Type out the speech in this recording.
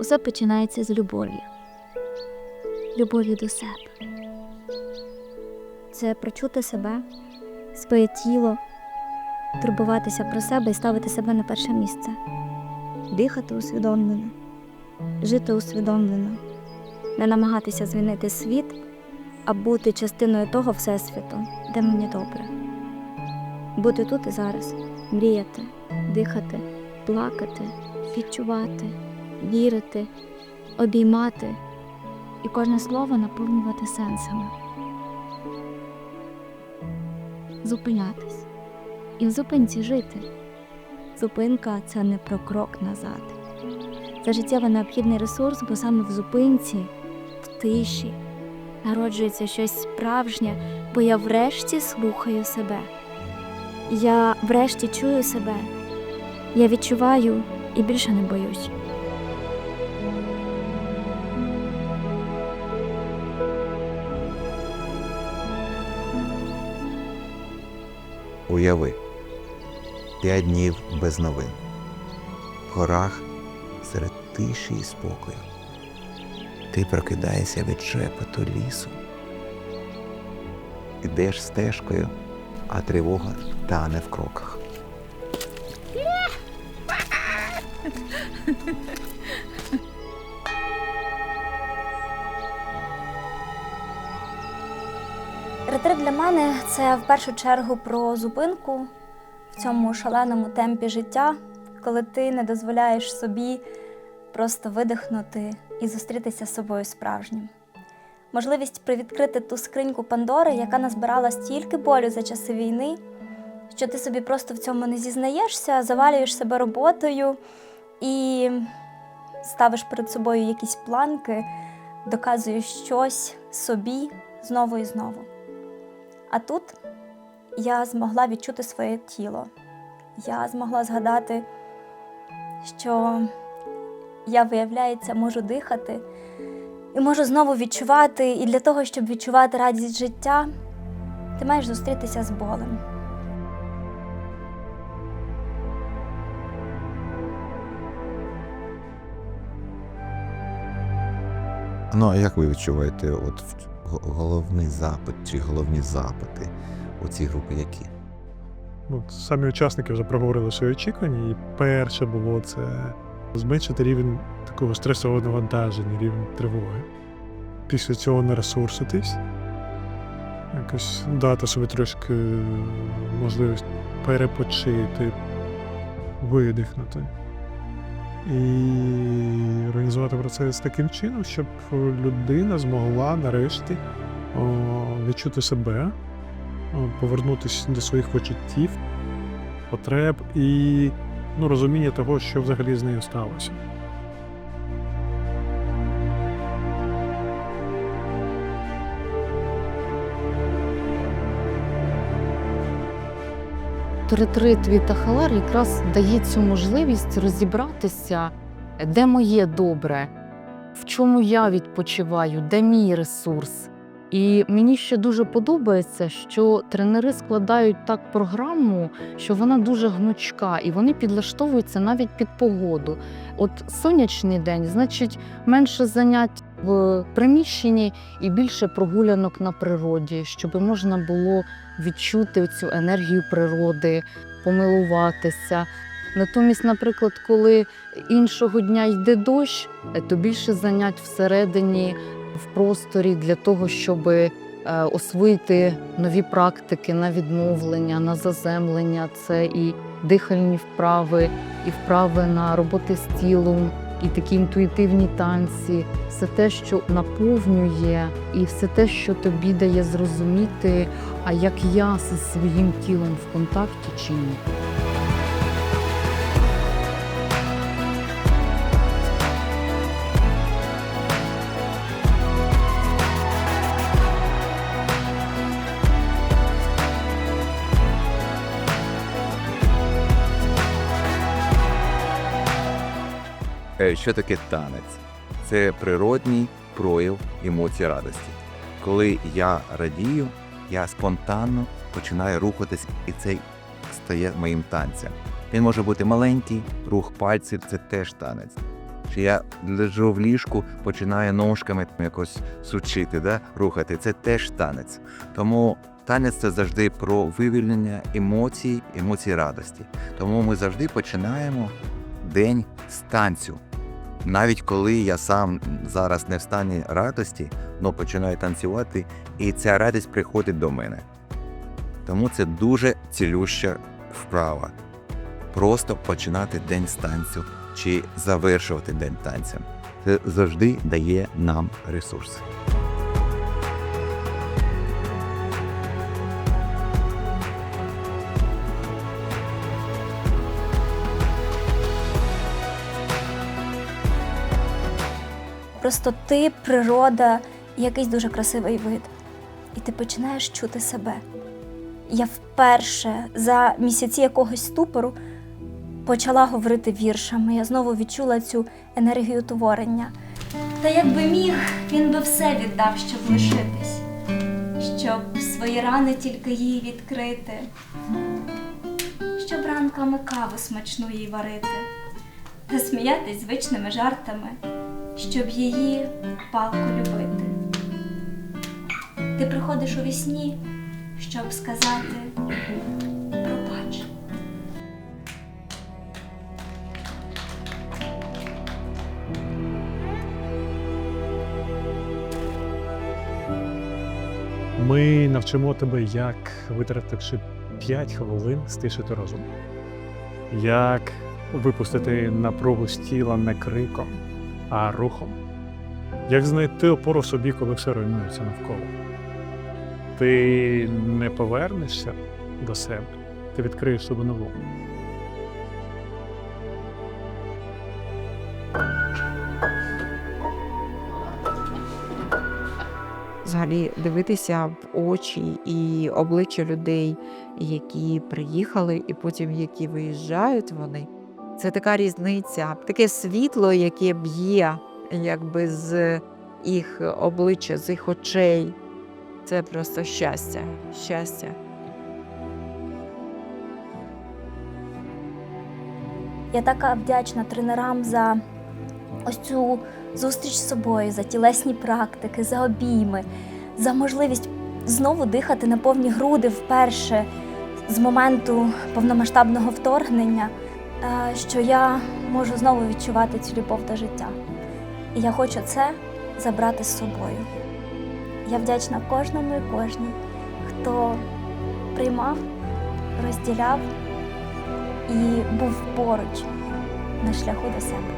Усе починається з любові. Любові до себе. Це прочути себе, своє тіло, турбуватися про себе і ставити себе на перше місце. Дихати усвідомлено, жити усвідомлено, не намагатися змінити світ, а бути частиною того Всесвіту, де мені добре. Бути тут і зараз, мріяти, дихати, плакати, відчувати, вірити, обіймати і кожне слово наповнювати сенсами. Зупинятись і в зупинці жити. Зупинка це не про крок назад. Це життєво необхідний ресурс, бо саме в зупинці, в тиші, народжується щось справжнє, бо я врешті слухаю себе. Я врешті чую себе. Я відчуваю і більше не боюсь. Уяви, п'ять днів без новин. В горах серед тиші і спокою. Ти прокидаєшся від шепоту лісу. Ідеш стежкою, а тривога тане в кроках. Для мене це в першу чергу про зупинку в цьому шаленому темпі життя, коли ти не дозволяєш собі просто видихнути і зустрітися з собою справжнім. Можливість привідкрити ту скриньку Пандори, яка назбирала стільки болю за часи війни, що ти собі просто в цьому не зізнаєшся, завалюєш себе роботою і ставиш перед собою якісь планки, доказуєш щось собі знову і знову. А тут я змогла відчути своє тіло. Я змогла згадати, що я, виявляється, можу дихати і можу знову відчувати. І для того, щоб відчувати радість життя, ти маєш зустрітися з болем. Ну, а як ви відчуваєте, от головний запит чи головні запити у цій групи які? Ну, самі учасники вже проговорили свої очікування, і перше було це зменшити рівень такого стресового навантаження, рівень тривоги. Після цього не ресурситись, якось дати собі трошки можливість перепочити, видихнути. І організувати процес таким чином, щоб людина змогла нарешті відчути себе, повернутися до своїх почуттів, потреб і ну, розуміння того, що взагалі з нею сталося. Ретрит від Ахалар якраз дає цю можливість розібратися, де моє добре, в чому я відпочиваю, де мій ресурс. І мені ще дуже подобається, що тренери складають так програму, що вона дуже гнучка, і вони підлаштовуються навіть під погоду. От сонячний день, значить, менше занять в приміщенні і більше прогулянок на природі, щоб можна було відчути цю енергію природи, помилуватися. Натомість, наприклад, коли іншого дня йде дощ, е, то більше занять всередині в просторі для того, щоб е, освоїти нові практики на відновлення, на заземлення. Це і дихальні вправи, і вправи на роботи з тілом, і такі інтуїтивні танці, все те, що наповнює, і все те, що тобі дає зрозуміти, а як я зі своїм тілом в контакті чи ні. Що таке танець? Це природній прояв емоцій радості. Коли я радію, я спонтанно починаю рухатись, і це стає моїм танцем. Він може бути маленький, рух пальців це теж танець. чи я лежу в ліжку, починаю ножками якось сучити, да? рухати. Це теж танець. Тому танець це завжди про вивільнення емоцій, емоцій радості. Тому ми завжди починаємо день з танцю. Навіть коли я сам зараз не в стані радості, але починаю танцювати, і ця радість приходить до мене. Тому це дуже цілюща вправа. Просто починати день з танцю чи завершувати день танцем. Це завжди дає нам ресурси. Просто ти, природа, якийсь дуже красивий вид. І ти починаєш чути себе. Я вперше за місяці якогось ступору почала говорити віршами. Я знову відчула цю енергію творення. Та якби міг, він би все віддав, щоб лишитись, щоб свої рани тільки їй відкрити, щоб ранками каву смачну їй варити, та сміятись звичними жартами щоб її палко любити. Ти приходиш у вісні, щоб сказати пробач. Ми навчимо тебе, як, витративши 5 хвилин, стишити розум. Як випустити напругу з тіла не криком, а рухом. Як знайти опору собі, коли все руйнується навколо. Ти не повернешся до себе, ти відкриєш себе нову. взагалі дивитися в очі і обличчя людей, які приїхали, і потім які виїжджають вони. Це така різниця, таке світло, яке б'є якби з їх обличчя, з їх очей. Це просто щастя, щастя. Я така вдячна тренерам за ось цю зустріч з собою, за тілесні практики, за обійми, за можливість знову дихати на повні груди вперше з моменту повномасштабного вторгнення, що я можу знову відчувати цю любов до життя. І я хочу це забрати з собою. Я вдячна кожному і кожній, хто приймав, розділяв і був поруч на шляху до себе.